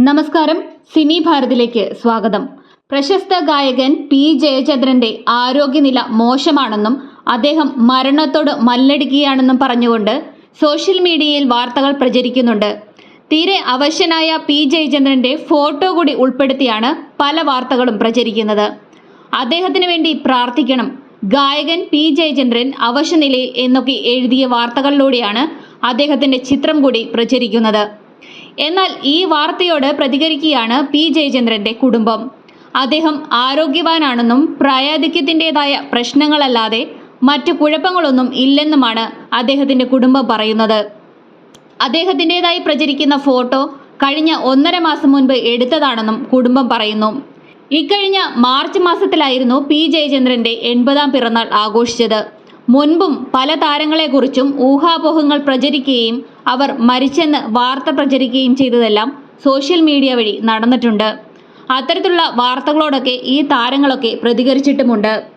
നമസ്കാരം. സിനി ഭാരതിലേക്ക് സ്വാഗതം. പ്രശസ്ത ഗായകൻ പി ജയചന്ദ്രന്റെ ആരോഗ്യനില മോശമാണെന്നും അദ്ദേഹം മരണത്തോട് മല്ലടിക്കുകയാണെന്നും പറഞ്ഞുകൊണ്ട് സോഷ്യൽ മീഡിയയിൽ വാർത്തകൾ പ്രചരിക്കുന്നുണ്ട്. തീരെ അവശനായ പി ജയചന്ദ്രന്റെ ഫോട്ടോ കൂടി ഉൾപ്പെടുത്തിയാണ് പല വാർത്തകളും പ്രചരിക്കുന്നത്. അദ്ദേഹത്തിന് വേണ്ടി പ്രാർത്ഥിക്കണം. ഗായകൻ പി ജയചന്ദ്രൻ അവശനിലയിൽ എന്നൊക്കെ എഴുതിയ വാർത്തകളിലൂടെയാണ് അദ്ദേഹത്തിന്റെ ചിത്രം കൂടി പ്രചരിക്കുന്നത്. എന്നാൽ ഈ വാർത്തയോട് പ്രതികരിക്കുകയാണ് പി ജയചന്ദ്രന്റെ കുടുംബം. അദ്ദേഹം ആരോഗ്യവാനാണെന്നും പ്രായാധിക്യത്തിന്റെതായ പ്രശ്നങ്ങളല്ലാതെ മറ്റു കുഴപ്പങ്ങളൊന്നും ഇല്ലെന്നുമാണ് അദ്ദേഹത്തിന്റെ കുടുംബം പറയുന്നത്. അദ്ദേഹത്തിന്റെതായി പ്രചരിക്കുന്ന ഫോട്ടോ കഴിഞ്ഞ ഒന്നര മാസം മുൻപ് എടുത്തതാണെന്നും കുടുംബം പറയുന്നു. ഇക്കഴിഞ്ഞ മാർച്ച് മാസത്തിലായിരുന്നു പി ജയചന്ദ്രന്റെ എൺപതാം പിറന്നാൾ ആഘോഷിച്ചത്. മുൻപും പല താരങ്ങളെക്കുറിച്ചും ഊഹാപോഹങ്ങൾ പ്രചരിക്കുകയും അവർ മരിച്ചെന്ന് വാർത്ത പ്രചരിക്കുകയും ചെയ്തതെല്ലാം സോഷ്യൽ മീഡിയ വഴി നടന്നിട്ടുണ്ട്. അത്തരത്തിലുള്ള വാർത്തകളോടൊക്കെ ഈ താരങ്ങളൊക്കെ പ്രതികരിച്ചിട്ടുമുണ്ട്.